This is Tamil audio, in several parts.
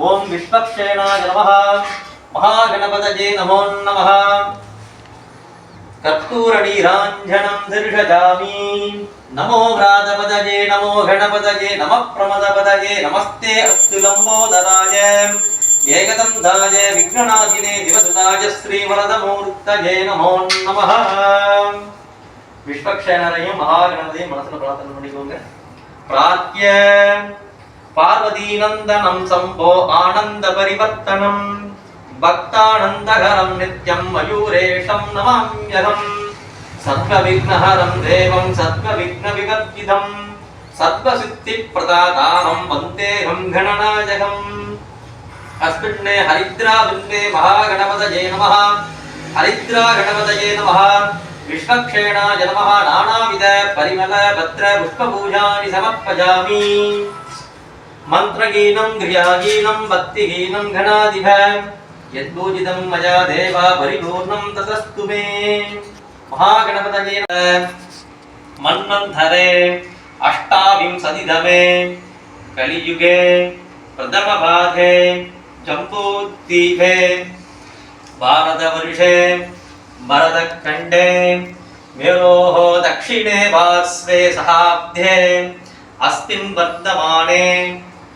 ఓం విశ్వక్షేణాయ నమ మహాగణపతజే నమో నమ కర్పూరణీరాంజనం దర్శయామి నమో వ్రాతపదజే నమో గణపతజే నమ ప్రమదపదజే నమస్తే అస్తు లంబోదరాయ ఏకదంతాయ విఘ్ననాశినే దివసుతాయ శ్రీవరదమూర్తజే నమో నమ விஸ்வக்ஷேனரையும் மகாகணபதியும் மனசுல பிரார்த்தனை பண்ணிக்கோங்க பிரார்த்திய பார்வதீநந்தனம் சம்போ ஆனந்த பரிவர்த்தனம். பக்தானந்தகரம் நித்யம் மயூரேஷம் நமாம்யகம். சர்வவிக்னஹரம் தேவம் சர்வவிக்ன விகர்த்திதம் சர்வசித்தி பிரதாதானம் வந்தேகம் கணநாயகம் அஸ்மின்னே ஹரித்ரா பின்னே மகாகணபதயே நமः ஹரித்ரா கணபதயே நமः விஷ்வக்ஷேணாய நமः நானாவித பரிமள பத்ர புஷ்பபூஜானி சமர்ப்பஜாமி पुष्पपूजानि समर्पयामि मन्त्रहीनं गृहाहीनं भक्तिहीनं घनादिभ यद्पूजितं मया देव परिपूर्णं ततस्तु मे महागणपतये नमः मन्वन्धरे अष्टाविंशतितमे कलियुगे प्रथमभागे जम्बूद्वीपे भारतवर्षे भरतखण्डे मेरोः दक्षिणे पार्श्वे सहाब्धे अस्मिन् वर्तमाने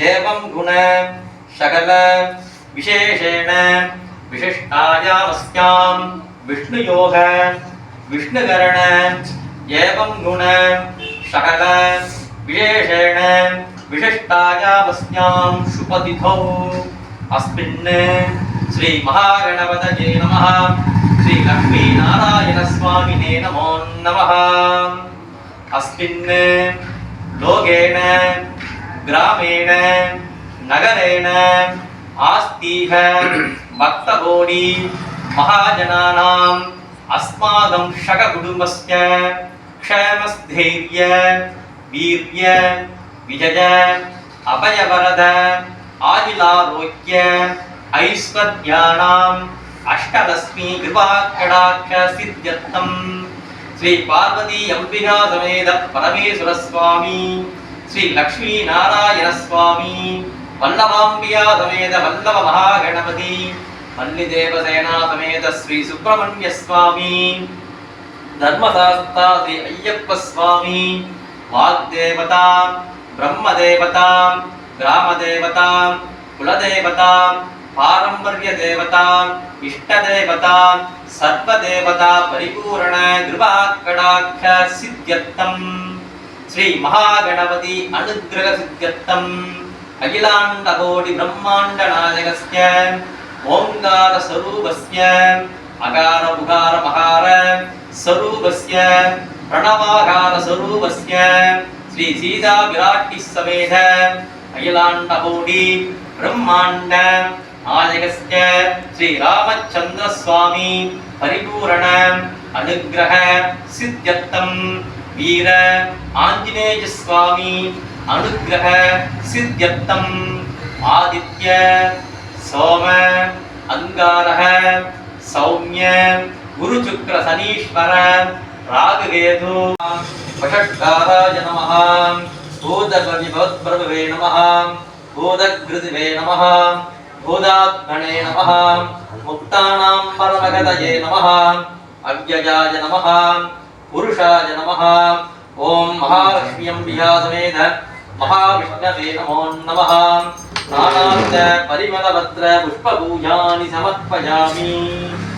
ஏவம் குண சகல விசேஷேண விசிஷ்டாயாமஸ்யாம் விஷ்ணு யோக விஷ்ணுகரண ஏவம் குண சகல விசேஷேண விசிஷ்டாயாமஸ்யாம் சுபதிதோ அஸ்மின் ஸ்ரீ மகாகணபதயே நம ஸ்ரீ லக்ஷ்மீ நாராயண சுவாமினே நமோ நம அஸ்மின் லோகேன ग्रामेण, नगरेण, आस्तीह भक्तगोडी महाजनानाम् अस्माकं शककुटुम्बस्य क्षेमस्थैर्य वीर्य, विजय, अभयवरद आदिलारोग्य ऐश्वर्याणाम् अष्टलक्ष्मी श्री पार्वती अम्बिका समेत परमेश्वरस्वामी। శ్రీ లక్ష్మీ నారాయణ స్వామి వల్లభాంబియా సమేత వల్లభ మహాగణపతి మల్లిదేవసేనా సమేత శ్రీ సుబ్రహ్మణ్య స్వామి ధర్మశాస్త్ర శ్రీ అయ్యప్ప స్వామి వాగ్దేవత బ్రహ్మదేవత గ్రామదేవత కులదేవత పారంపర్య దేవత ఇష్టదేవత సర్వదేవత పరిపూర్ణ కృపాకటాక్ష సిద్ధ్యర్థం. ஸ்ரீ மகாகணபதி அனுகிரக சித்தியர்த்தம் அகிலாண்ட கோடி பிரம்மாண்ட நாயகஸ்ய ஓங்கார ஸ்வரூபஸ்ய அகார புகார மகார ஸ்வரூபஸ்ய பிரணவாகார ஸ்வரூபஸ்ய ஸ்ரீ சீதா விராட்டி சமேத அகிலாண்ட பிரம்மாண்ட நாயகஸ்ய ஸ்ரீ ராமச்சந்திர சுவாமி பரிபூரண அனுகிரக சித்தியர்த்தம் வீர ஆஞ்சநேய சுவாமி அனுகிரக சித்தியர்த்தம். ஆதித்ய சோம அங்காரக சௌமிய குரு சுக்ர சனீஸ்வர ராககேது. வஷட்காராய நமஹ பூதகவிபவத்பிரபவே நமஹ பூதகிருதிவே நமஹ பூதாத்மனே நமஹ முக்தானாம் பரமகதயே நமஹ அவ்யயாய நமஹ पुरुषाय नमः। ॐ महालक्ष्म्यम्बिहासमेध महाविष्णवे नमो नमः। नानाश्च परिमलपत्र पुष्पपूजानि समर्पयामि।